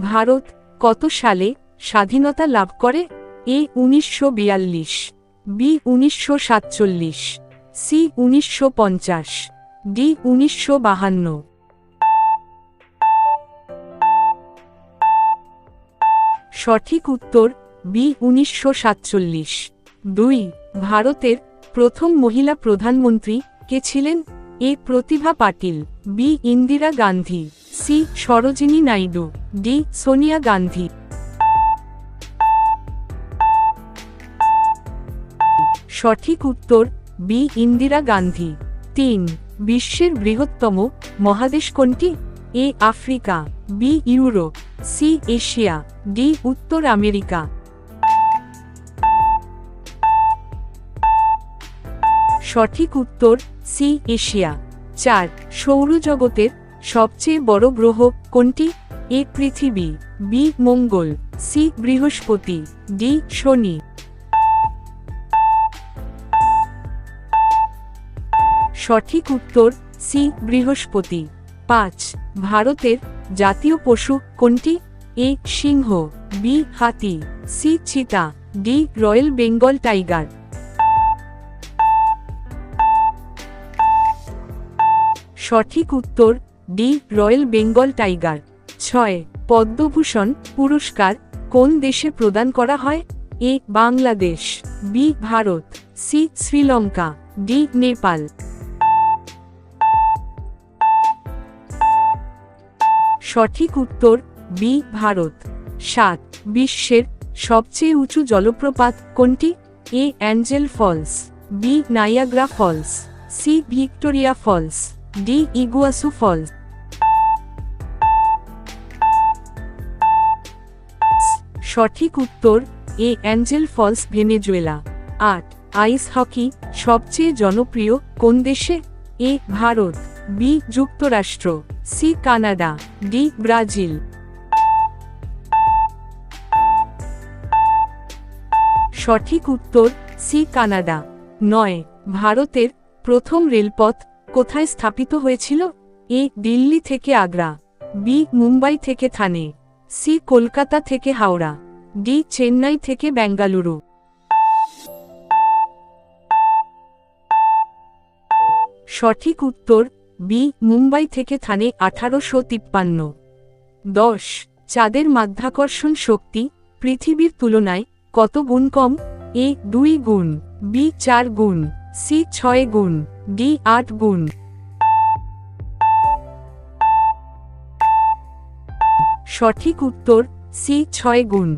ভারত কত সালে স্বাধীনতা লাভ করে? এ উনিশশো বিয়াল্লিশ, বি উনিশশো সাতচল্লিশ, সি উনিশশো পঞ্চাশ, ডি উনিশশো বাহান্ন। সঠিক উত্তর বি উনিশশো সাতচল্লিশ। দুই, ভারতের প্রথম মহিলা প্রধানমন্ত্রী কে ছিলেন? A Pratibha Patil. B Indira Gandhi, C Sarojini Naidu, D Sonia Gandhi. সঠিক উত্তর, বি ইন্দিরা গান্ধী। তিন, বিশ্বের বৃহত্তম মহাদেশ কোনটি? A Africa, B Europe, C Asia, D উত্তর আমেরিকা। সঠিক উত্তর, সি এশিয়া। চার, সৌরজগতের সবচেয়ে বড় গ্রহ কোনটি? এ, পৃথিবী, বি, মঙ্গল, সি, বৃহস্পতি, ডি, শনি। সঠিক উত্তর, সি, বৃহস্পতি। পাঁচ, ভারতের জাতীয় পশু কোনটি? এ, সিংহ, বি, হাতি, সি, চিতা, ডি রয়্যাল বেঙ্গল টাইগার। সঠিক উত্তর, ডি, রয়্যাল বেঙ্গল টাইগার। ছয়, পদ্মভূষণ পুরস্কার কোন দেশে প্রদান করা হয়? A, Bangladesh, B, Bharat, C, Sri Lanka, D, Nepal. সঠিক উত্তর, বি, ভারত। সাত, বিশ্বের সবচেয়ে উঁচু জলপ্রপাত কোনটি? A, Angel Falls, B, Niagara Falls, C, Victoria Falls. D Iguazu Falls সঠিক উত্তর, এ অ্যাঞ্জেল ফলস ভেনেজুয়েলা। আট, আইস হকি, সবচেয়ে জনপ্রিয়, কোন দেশে? এ, ভারত। বি, যুক্তরাষ্ট্র। C, Canada. D, Brazil. সঠিক উত্তর, সি, কানাডা। নয়, ভারতের প্রথম রেলপথ কোথায় স্থাপিত হয়েছিল? এ, দিল্লি থেকে আগ্রা। বি, মুম্বাই থেকে থানে। সি, কলকাতা থেকে হাওড়া। ডি, চেন্নাই থেকে বেঙ্গালুরু। সঠিক উত্তর, বি, মুম্বাই থেকে থানে আঠারোশো তিপ্পান্ন। দশ, চাঁদের মাধ্যাকর্ষণ শক্তি, পৃথিবীর তুলনায় কত গুণ কম? এ, দুই গুণ। বি, চার গুণ। সি ছয় গুণ ডি আট গুণ। সঠিক উত্তর সি ছয় গুণ।